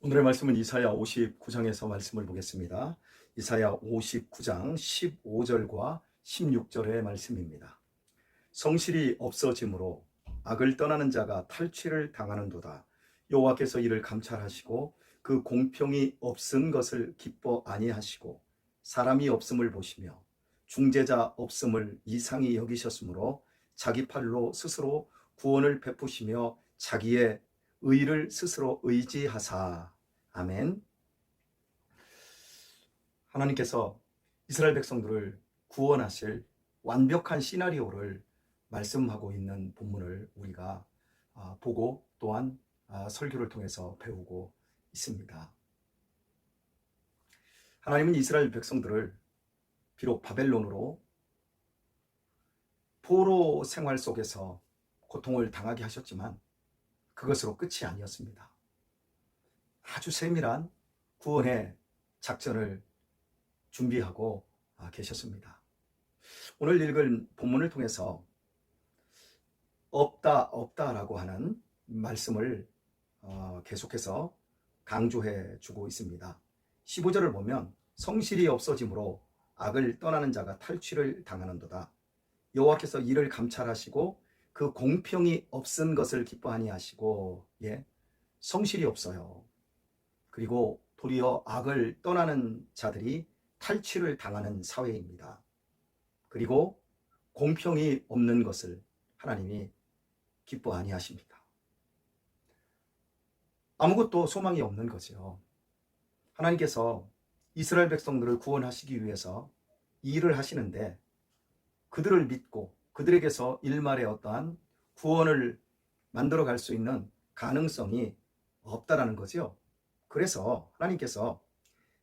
오늘의 말씀은 이사야 59장에서 말씀을 보겠습니다. 이사야 59장 15절과 16절의 말씀입니다. 성실이 없어짐으로 악을 떠나는 자가 탈취를 당하는도다. 여호와께서 이를 감찰하시고 그 공평이 없은 것을 기뻐 아니하시고 사람이 없음을 보시며 중재자 없음을 이상히 여기셨으므로 자기 팔로 스스로 구원을 베푸시며 자기의 의를 스스로 의지하사 아멘. 하나님께서 이스라엘 백성들을 구원하실 완벽한 시나리오를 말씀하고 있는 본문을 우리가 아, 보고 또한 아, 설교를 통해서 배우고 있습니다. 하나님은 이스라엘 백성들을 비록 바벨론으로 포로 생활 속에서 고통을 당하게 하셨지만 그것으로 끝이 아니었습니다. 아주 세밀한 구원의 작전을 준비하고 아, 계셨습니다. 오늘 읽은 본문을 통해서 없다 없다라고 하는 말씀을 어, 계속해서 강조해 주고 있습니다. 15절을 보면 성실이 없어짐으로 악을 떠나는 자가 탈취를 당하는도다. 여호와께서 이를 감찰하시고 그 공평이 없은 것을 기뻐하니 하시고 예 성실이 없어요. 그리고 도리어 악을 떠나는 자들이 탈취를 당하는 사회입니다. 그리고 공평이 없는 것을 하나님이 기뻐 아니하십니다. 아무것도 소망이 없는 거죠. 하나님께서 이스라엘 백성들을 구원하시기 위해서 일을 하시는데 그들을 믿고 그들에게서 일말의 어떠한 구원을 만들어 갈 수 있는 가능성이 없다라는 거죠. 그래서 하나님께서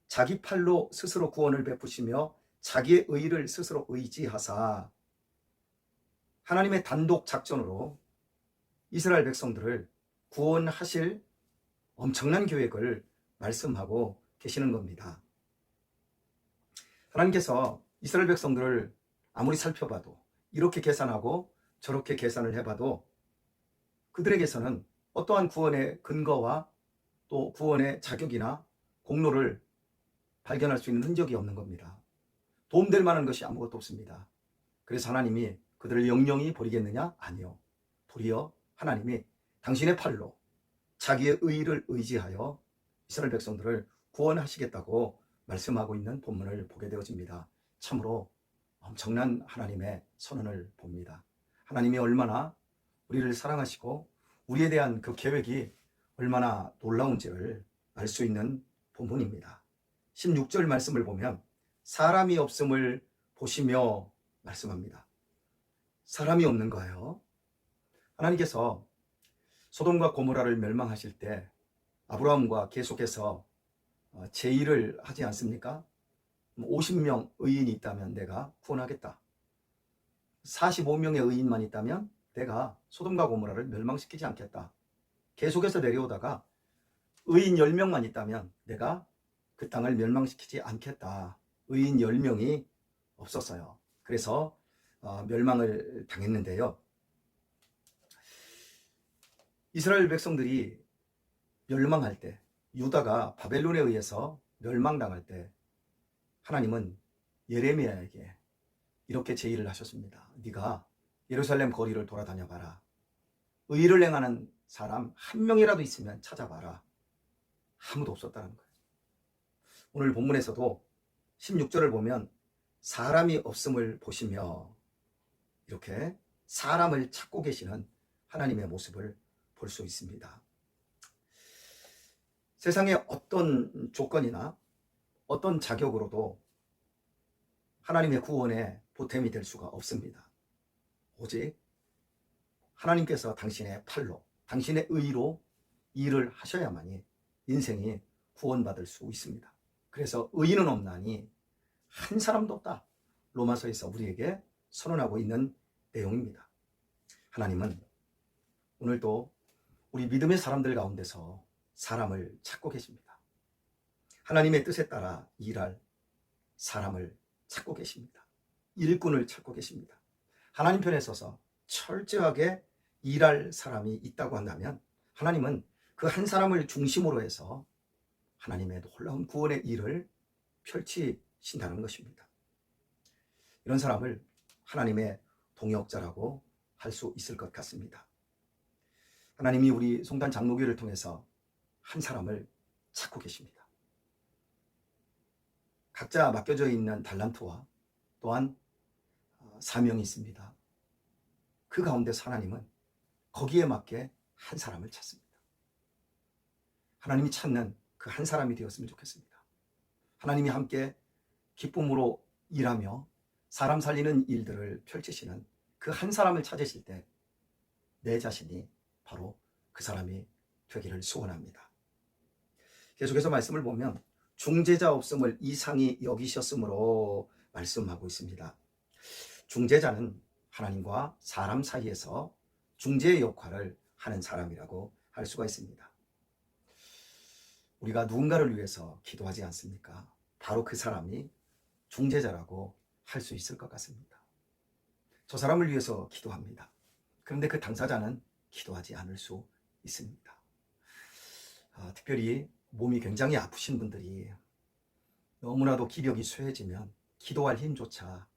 자기 팔로 스스로 구원을 베푸시며 자기의 의를 스스로 의지하사 하나님의 단독 작전으로 이스라엘 백성들을 구원하실 엄청난 계획을 말씀하고 계시는 겁니다. 하나님께서 이스라엘 백성들을 아무리 살펴봐도 이렇게 계산하고 저렇게 계산을 해봐도 그들에게서는 어떠한 구원의 근거와 또 구원의 자격이나 공로를 발견할 수 있는 흔적이 없는 겁니다. 도움될 만한 것이 아무것도 없습니다. 그래서 하나님이 그들을 영영히 버리겠느냐? 아니요. 도리어 하나님이 당신의 팔로 자기의 의를 의지하여 이스라엘 백성들을 구원하시겠다고 말씀하고 있는 본문을 보게 되어집니다. 참으로 엄청난 하나님의 선언을 봅니다. 하나님이 얼마나 우리를 사랑하시고 우리에 대한 그 계획이 얼마나 놀라운지를 알 수 있는 본문입니다. 16절 말씀을 보면 사람이 없음을 보시며 말씀합니다. 사람이 없는 거예요. 하나님께서 소돔과 고모라를 멸망하실 때 아브라함과 계속해서 어, 제의를 하지 않습니까? 50명 의인이 있다면 내가 구원하겠다. 45명의 의인만 있다면 내가 소돔과 고모라를 멸망시키지 않겠다. 계속해서 내려오다가 의인 10명만 있다면 내가 그 땅을 멸망시키지 않겠다. 의인 10명이 없었어요. 그래서 어, 멸망을 당했는데요. 이스라엘 백성들이 멸망할 때 유다가 바벨론에 의해서 멸망당할 때 하나님은 예레미야에게 이렇게 제의를 하셨습니다. 네가 예루살렘 거리를 돌아다녀 봐라. 의를 행하는 사람 한 명이라도 있으면 찾아봐라. 아무도 없었다는 거예요. 오늘 본문에서도 16절을 보면 사람이 없음을 보시며 이렇게 사람을 찾고 계시는 하나님의 모습을 볼 수 있습니다. 세상의 어떤 조건이나 어떤 자격으로도 하나님의 구원에 보탬이 될 수가 없습니다. 오직 하나님께서 당신의 팔로, 당신의 의로 일을 하셔야만이 인생이 구원받을 수 있습니다. 그래서 의인은 없나니 한 사람도 없다. 로마서에서 우리에게 선언하고 있는 내용입니다. 하나님은 오늘도 우리 믿음의 사람들 가운데서 사람을 찾고 계십니다. 하나님의 뜻에 따라 일할 사람을 찾고 계십니다. 일꾼을 찾고 계십니다. 하나님 편에 서서 철저하게 일할 사람이 있다고 한다면 하나님은 그 한 사람을 중심으로 해서 하나님의 놀라운 구원의 일을 펼치신다는 것입니다. 이런 사람을 하나님의 동역자라고 할 수 있을 것 같습니다. 하나님이 우리 송단 장로교를 통해서 한 사람을 찾고 계십니다. 각자 맡겨져 있는 달란트와 또한 어, 사명이 있습니다. 그 가운데서 하나님은 거기에 맞게 한 사람을 찾습니다. 하나님이 찾는 그 한 사람이 되었으면 좋겠습니다. 하나님이 함께 기쁨으로 일하며 사람 살리는 일들을 펼치시는 그 한 사람을 찾으실 때 내 자신이 바로 그 사람이 되기를 소원합니다. 계속해서 말씀을 보면 중재자 없음을 이상히 여기셨으므로 말씀하고 있습니다. 중재자는 하나님과 사람 사이에서 중재의 역할을 하는 사람이라고 할 수가 있습니다. 우리가 누군가를 위해서 기도하지 않습니까? 바로 그 사람이 중재자라고 할 수 있을 것 같습니다. 저 사람을 위해서 기도합니다. 그런데 그 당사자는 기도하지 않을 수 있습니다. 아, 특별히 몸이 굉장히 아프신 분들이 너무나도 기력이 쇠해지면 기도할 힘조차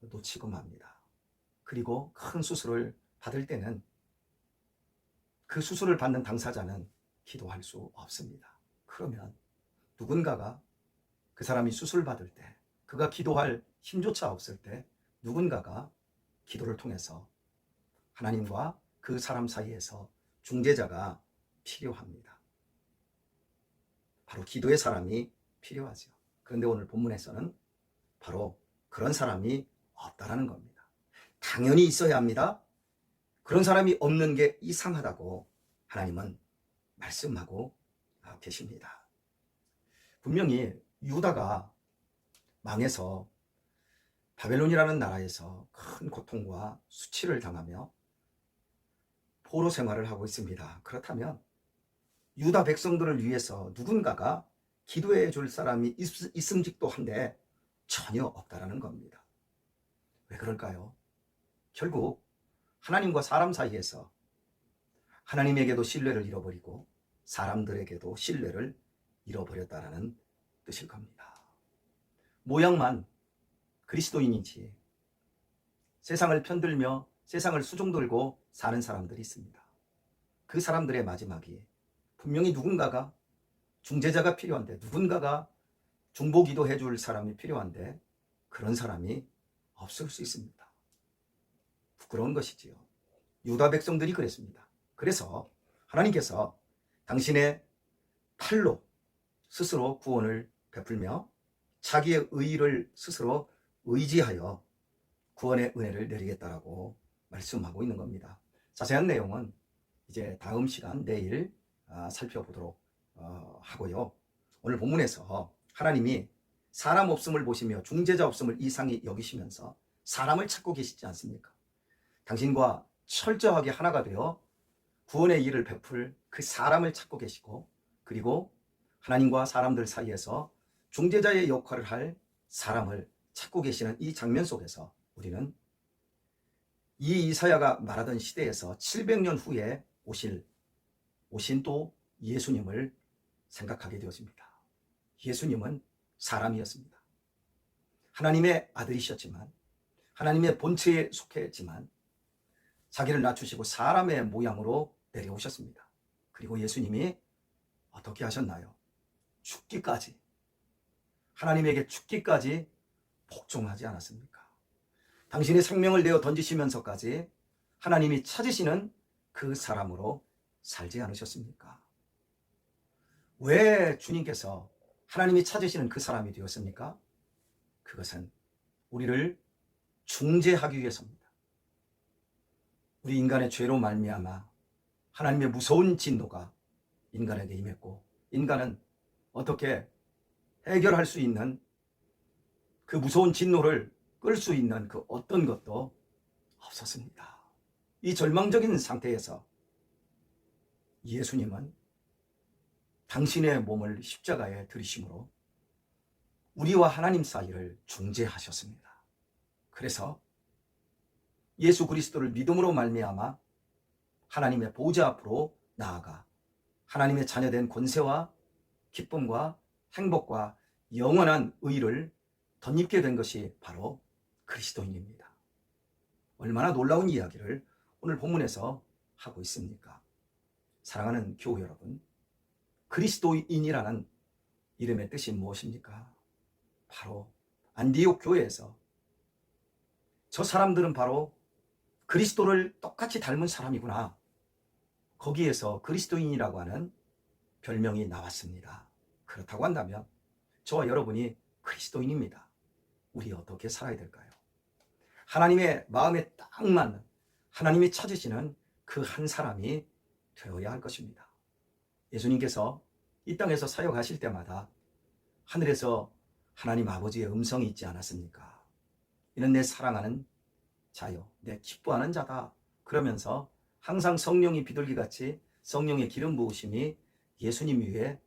놓치고 맙니다. 그리고 큰 수술을 받을 때는 그 수술을 받는 당사자는 기도할 수 없습니다. 그러면 누군가가 그 사람이 수술 받을 때 그가 기도할 힘조차 없을 때 누군가가 기도를 통해서 하나님과 그 사람 사이에서 중재자가 필요합니다. 바로 기도의 사람이 필요하죠. 그런데 오늘 본문에서는 바로 그런 사람이 없다라는 겁니다. 당연히 있어야 합니다. 그런 사람이 없는 게 이상하다고 하나님은 말씀하고 계십니다. 분명히 유다가 망해서 바벨론이라는 나라에서 큰 고통과 수치를 당하며 포로 생활을 하고 있습니다. 그렇다면 유다 백성들을 위해서 누군가가 기도해 줄 사람이 있, 있음직도 한데 전혀 없다라는 겁니다. 왜 그럴까요? 결국 하나님과 사람 사이에서 하나님에게도 신뢰를 잃어버리고 사람들에게도 신뢰를 잃어버렸다라는 뜻일 겁니다. 모양만 그리스도인이지 세상을 편들며 세상을 수종들고 사는 사람들이 있습니다. 그 사람들의 마지막이 분명히 누군가가 중재자가 필요한데 누군가가 중보기도 해줄 사람이 필요한데 그런 사람이 없을 수 있습니다. 부끄러운 것이지요. 유다 백성들이 그랬습니다. 그래서 하나님께서 당신의 팔로 스스로 구원을 베풀며 자기의 의를 스스로 의지하여 구원의 은혜를 내리겠다라고 말씀하고 있는 겁니다. 자세한 내용은 이제 다음 시간 내일 아, 살펴보도록 어, 하고요. 오늘 본문에서 하나님이 사람 없음을 보시며 중재자 없음을 이상히 여기시면서 사람을 찾고 계시지 않습니까? 당신과 철저하게 하나가 되어 구원의 일을 베풀 그 사람을 찾고 계시고 그리고 하나님과 사람들 사이에서 중재자의 역할을 할 사람을 찾고 계시는 이 장면 속에서 우리는 이 이사야가 말하던 시대에서 700년 후에 오실 오신 또 예수님을 생각하게 되었습니다. 예수님은 사람이었습니다. 하나님의 아들이셨지만 하나님의 본체에 속했지만 자기를 낮추시고 사람의 모양으로 내려오셨습니다. 그리고 예수님이 어떻게 하셨나요? 죽기까지 하나님에게 죽기까지 복종하지 않았습니까? 당신의 생명을 내어 던지시면서까지 하나님이 찾으시는 그 사람으로 살지 않으셨습니까? 왜 주님께서 하나님이 찾으시는 그 사람이 되었습니까? 그것은 우리를 중재하기 위해서입니다. 우리 인간의 죄로 말미암아 하나님의 무서운 진노가 인간에게 임했고 인간은 어떻게 해결할 수 있는 그 무서운 진노를 끌 수 있는 그 어떤 것도 없었습니다. 이 절망적인 상태에서 예수님은 당신의 몸을 십자가에 들이심으로 우리와 하나님 사이를 중재하셨습니다. 그래서 예수 그리스도를 믿음으로 말미암아 하나님의 보좌 앞으로 나아가 하나님의 자녀된 권세와 기쁨과 행복과 영원한 의를 덧입게 된 것이 바로 그리스도인입니다. 얼마나 놀라운 이야기를 오늘 본문에서 하고 있습니까? 사랑하는 교우 여러분, 그리스도인이라는 이름의 뜻이 무엇입니까? 바로 안디옥 교회에서 저 사람들은 바로 그리스도를 똑같이 닮은 사람이구나. 거기에서 그리스도인이라고 하는 별명이 나왔습니다. 그렇다고 한다면 저와 여러분이 그리스도인입니다. 우리 어떻게 살아야 될까요? 하나님의 마음에 딱 맞는 하나님이 찾으시는 그 한 사람이 되어야 할 것입니다. 예수님께서 이 땅에서 사역하실 때마다 하늘에서 하나님 아버지의 음성이 있지 않았습니까? 이는 내 사랑하는 자요, 내 기뻐하는 자다. 그러면서 항상 성령이 비둘기 같이 성령의 기름 부으심이 예수님 위에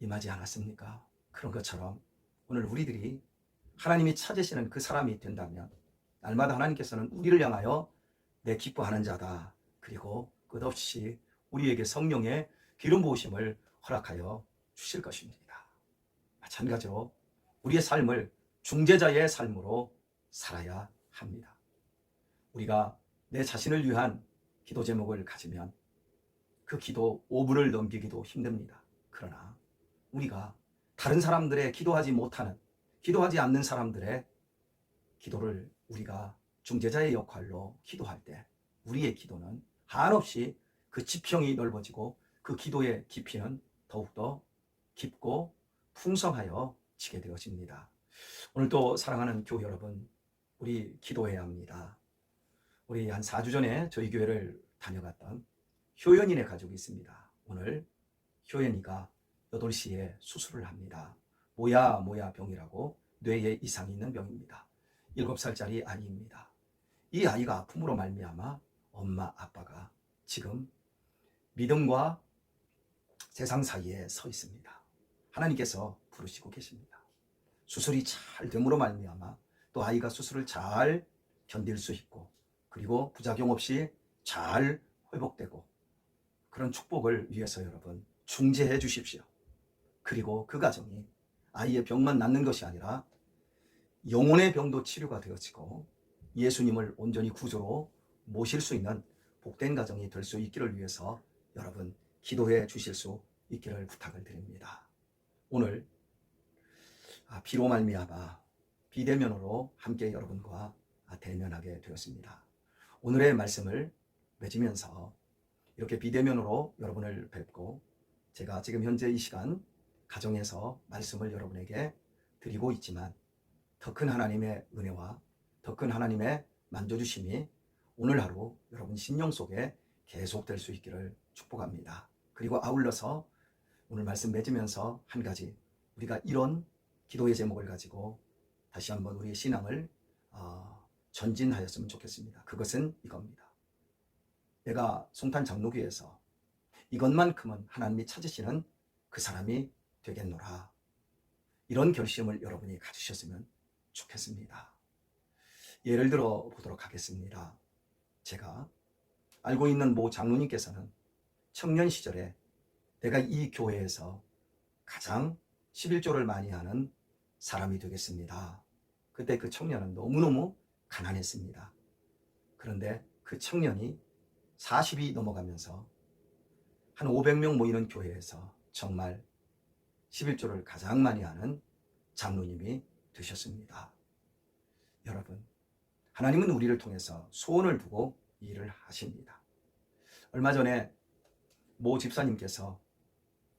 임하지 않았습니까? 그런 것처럼 오늘 우리들이 하나님이 찾으시는 그 사람이 된다면 날마다 하나님께서는 우리를 향하여 내 기뻐하는 자다. 그리고 끝없이 우리에게 성령의 기름 부으심을 허락하여 주실 것입니다. 마찬가지로 우리의 삶을 중재자의 삶으로 살아야 합니다. 우리가 내 자신을 위한 기도 제목을 가지면 그 기도 5분을 넘기기도 힘듭니다. 그러나 우리가 다른 사람들의 기도하지 못하는, 기도하지 않는 사람들의 기도를 우리가 중재자의 역할로 기도할 때 우리의 기도는 한없이 그 지평이 넓어지고 그 기도의 깊이는 더욱더 깊고 풍성하여 지게 되어집니다. 오늘도 사랑하는 교회 여러분, 우리 기도해야 합니다. 우리 한 4주 전에 저희 교회를 다녀갔던 효연이네 가족이 있습니다. 오늘 효연이가 8시에 수술을 합니다. 모야 모야 병이라고 뇌에 이상이 있는 병입니다. 7살짜리 아이입니다. 이 아이가 아픔으로 말미암아 엄마 아빠가 지금 믿음과 세상 사이에 서 있습니다. 하나님께서 부르시고 계십니다. 수술이 잘 됨으로 말미암아 또 아이가 수술을 잘 견딜 수 있고 그리고 부작용 없이 잘 회복되고 그런 축복을 위해서 여러분 중재해 주십시오. 그리고 그 가정이 아이의 병만 낫는 것이 아니라 영혼의 병도 치료가 되어지고 예수님을 온전히 구조로 모실 수 있는 복된 가정이 될 수 있기를 위해서 여러분 기도해 주실 수 있기를 부탁을 드립니다. 오늘 아, 비로 말미암아 비대면으로 함께 여러분과 대면하게 되었습니다. 오늘의 말씀을 맺으면서 이렇게 비대면으로 여러분을 뵙고 제가 지금 현재 이 시간 가정에서 말씀을 여러분에게 드리고 있지만 더 큰 하나님의 은혜와 더 큰 하나님의 만져주심이 오늘 하루 여러분 신령 속에 계속될 수 있기를 축복합니다. 그리고 아울러서 오늘 말씀 맺으면서 한 가지 우리가 이런 기도의 제목을 가지고 다시 한번 우리의 신앙을 어, 전진하였으면 좋겠습니다. 그것은 이겁니다. 내가 송탄 장로교에서 이것만큼은 하나님이 찾으시는 그 사람이 되겠노라. 이런 결심을 여러분이 가지셨으면 좋겠습니다. 예를 들어 보도록 하겠습니다. 제가 알고 있는 모 장로님께서는 청년 시절에 내가 이 교회에서 가장 11조를 많이 하는 사람이 되겠습니다. 그때 그 청년은 너무너무 가난했습니다. 그런데 그 청년이 40이 넘어가면서 한 500명 모이는 교회에서 정말 11조를 가장 많이 하는 장로님이 되셨습니다. 여러분, 하나님은 우리를 통해서 소원을 두고 일을 하십니다. 얼마 전에 모 집사님께서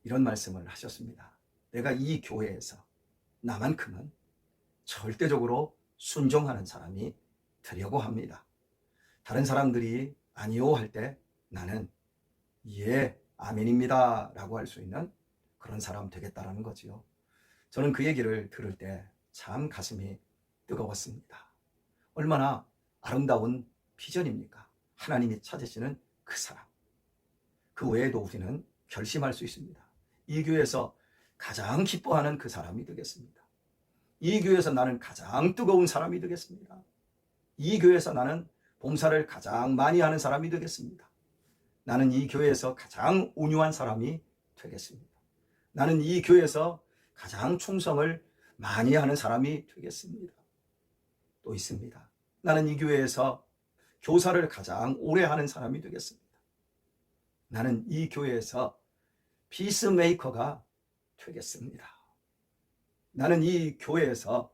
이런 말씀을 하셨습니다. 내가 이 교회에서 나만큼은 절대적으로 순종하는 사람이 되려고 합니다. 다른 사람들이 아니요 할 때 나는 예, 아멘입니다 라고 할 수 있는 그런 사람 되겠다라는 거지요. 저는 그 얘기를 들을 때 참 가슴이 뜨거웠습니다. 얼마나 아름다운 비전입니까? 하나님이 찾으시는 그 사람. 그 외에도 우리는 결심할 수 있습니다. 이 교회에서 가장 기뻐하는 그 사람이 되겠습니다. 이 교회에서 나는 가장 뜨거운 사람이 되겠습니다. 이 교회에서 나는 봉사를 가장 많이 하는 사람이 되겠습니다. 나는 이 교회에서 가장 온유한 사람이 되겠습니다. 나는 이 교회에서 가장 충성을 많이 하는 사람이 되겠습니다. 또 있습니다. 나는 이 교회에서 교사를 가장 오래 하는 사람이 되겠습니다. 나는 이 교회에서 피스메이커가 되겠습니다. 나는 이 교회에서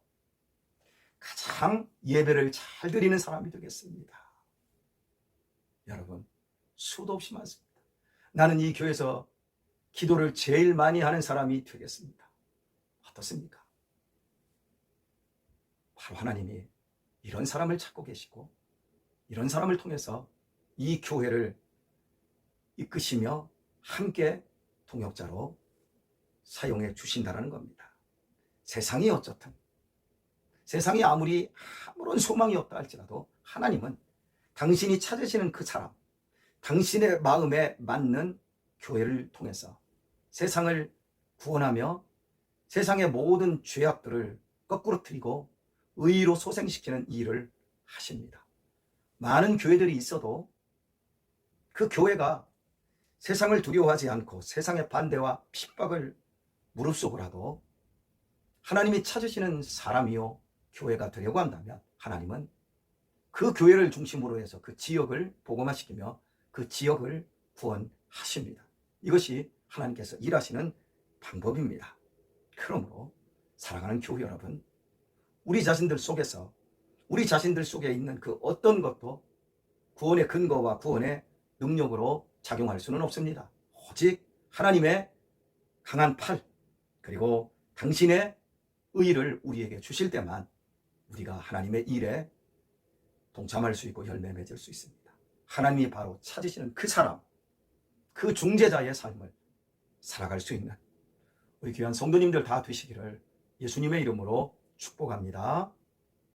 가장 예배를 잘 드리는 사람이 되겠습니다. 여러분, 수도 없이 많습니다. 나는 이 교회에서 기도를 제일 많이 하는 사람이 되겠습니다. 어떻습니까? 바로 하나님이 이런 사람을 찾고 계시고 이런 사람을 통해서 이 교회를 이끄시며 함께 동역자로 사용해 주신다라는 겁니다. 세상이 어쩌든 세상이 아무리 아무런 소망이 없다 할지라도 하나님은 당신이 찾으시는 그 사람, 당신의 마음에 맞는 교회를 통해서 세상을 구원하며 세상의 모든 죄악들을 거꾸로 틀리고 의로 소생시키는 일을 하십니다. 많은 교회들이 있어도 그 교회가 세상을 두려워하지 않고 세상의 반대와 핍박을 무릅쓰고라도 하나님이 찾으시는 사람이요 교회가 되려고 한다면 하나님은 그 교회를 중심으로 해서 그 지역을 복음화시키며 그 지역을 구원하십니다. 이것이 하나님께서 일하시는 방법입니다. 그러므로 사랑하는 교회 여러분, 우리 자신들 속에서 우리 자신들 속에 있는 그 어떤 것도 구원의 근거와 구원의 능력으로 작용할 수는 없습니다. 오직 하나님의 강한 팔 그리고 당신의 의를 우리에게 주실 때만 우리가 하나님의 일에 동참할 수 있고 열매 맺을 수 있습니다. 하나님이 바로 찾으시는 그 사람, 그 중재자의 삶을 살아갈 수 있는 우리 귀한 성도님들 다 되시기를 예수님의 이름으로 축복합니다.